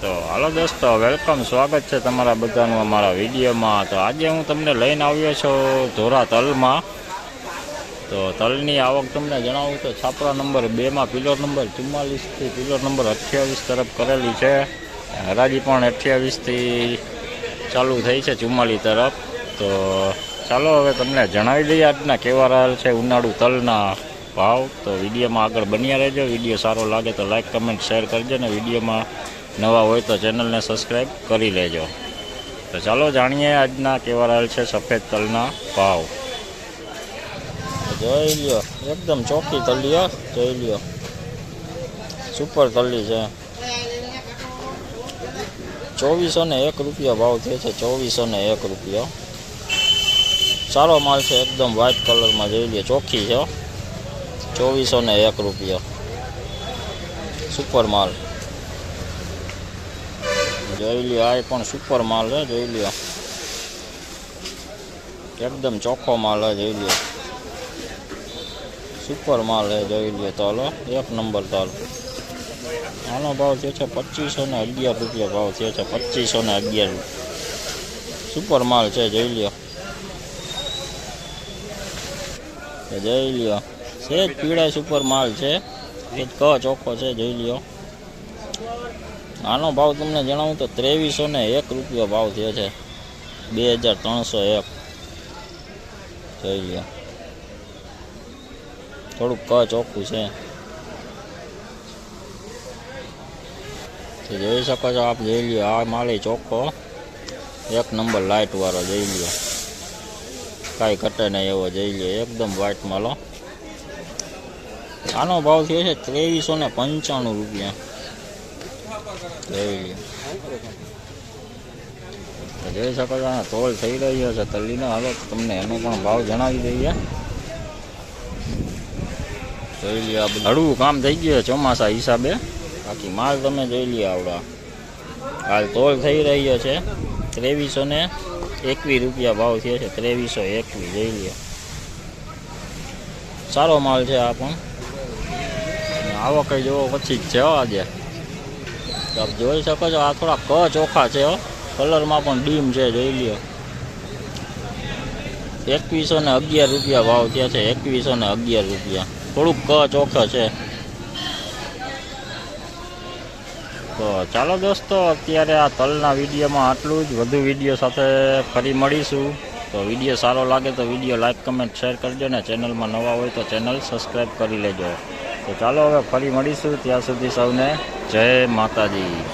તો હાલો દોસ્તો વેલકમ સ્વાગત છે તમારા બધાનું અમારા વિડીયોમાં. તો આજે હું તમને લઈને આવ્યો છું ધોરા તલમાં. તો તલની આવક તમને જણાવું તો છાપરા નંબર બેમાં પિલર નંબર ચુમ્માલીસથી પિલર નંબર અઠ્યાવીસ તરફ કરેલી છે. હરાજી પણ અઠ્યાવીસથી ચાલુ થઈ છે ચુમ્માલી તરફ. તો ચાલો હવે તમને જણાવી દઈએ આજના કેવા રહેલ છે ઉનાળુ તલના ભાવ. તો વિડીયોમાં આગળ બન્યા રહેજો. વીડિયો સારો લાગે તો લાઈક કમેન્ટ શેર કરજો ને વિડીયોમાં નવા હોય તો ચેનલને સબસ્ક્રાઈબ કરી લેજો. તો ચાલો જાણીએ આજના કેવા રહેલ છે સફેદ તલના ભાવ. જોઈ લ્યો, એકદમ ચોખ્ખી તલી જોઈ લ્યો. સુપર તલી છે. ચોવીસો ને એક રૂપિયા ભાવ થયો છે ચોવીસો ને એક રૂપિયા. સારો માલ છે, એકદમ વ્હાઇટ કલરમાં જોઈ લ્યો, ચોખ્ખી છે. ચોવીસો ને એક રૂપિયા. સુપર માલ. જોઈ લ્યો આ પણ સુપર માલ છે જોઈ લ્યો એકદમ ચોખ્ખો માલ છે જોઈ લ્યો સુપર માલ છે જોઈ લ્યો તો હાલો એક નંબર તાલો. આનો ભાવ થયો છે પચીસો ને અગિયાર રૂપિયા ભાવ થયો છે પચીસો ને અગિયાર સુપર માલ છે જોઈ લ્યો જોઈ લ્યો સેજ પીળા સુપર માલ છે. સેજ ક ચોખ્ખો છે જોઈ લ્યો આનો ભાવ તમને જણાવું તો ત્રેવીસો ને એક રૂપિયો ભાવ થયો છે. બે હજાર ત્રણસો એક. જોઈ લો થોડુંક ક ચોખ્ખું છે. જોઈ શકો છો આપ જોઈ લ્યો, આ માલી ચોખ્ખો. એક નંબર લાઇટ વાળો જોઈ લ્યો. કાંઈ ઘટે નહીં એવો જોઈ લ્યો, એકદમ વ્હાઇટ માલો આનો ભાવ થયો છે ત્રેવીસો ને પંચાણું રૂપિયા. જોઈ જોઈ શકો છો તોલ થઈ રહ્યો છે, તલ્લીનો હાલો તમને એનો પણ ભાવ જણાવી દઈએ. જોઈ આ હળવું કામ થઈ ગયું ચોમાસા હિસાબે. બાકી માલ તમે જોઈ લે આવડા. હાલ તોલ થઈ રહ્યો છે, ત્રેવીસો ને એકવીસ રૂપિયા ભાવ થયો છે, ત્રેવીસો એકવીસ, જોઈ લે સારો માલ છે આ પણ. અને આવો કઈ જોવો પછી જ છે આજે. તો આપ જોઈ શકો છો, આ થોડા ક ચોખા છે કલરમાં પણ ડીમ છે, જોઈ લ્યો. એકવીસો ને અગિયાર રૂપિયા ભાવ થયા છે, એકવીસો ને અગિયાર રૂપિયા. થોડુંક ક ચોખા છે. તો ચાલો દોસ્તો, અત્યારે આ તલના વિડીયોમાં આટલું જ. વધુ વીડિયો સાથે ફરી મળીશું. તો વીડિયો સારો લાગે તો વીડિયો લાઇક કમેન્ટ, શેર કરજો ને ચેનલમાં નવા હોય તો ચેનલ સબસ્ક્રાઈબ કરી લેજો. તો ચાલો હવે ફરી મળીશું. ત્યાં સુધી સૌને જય માતાજી.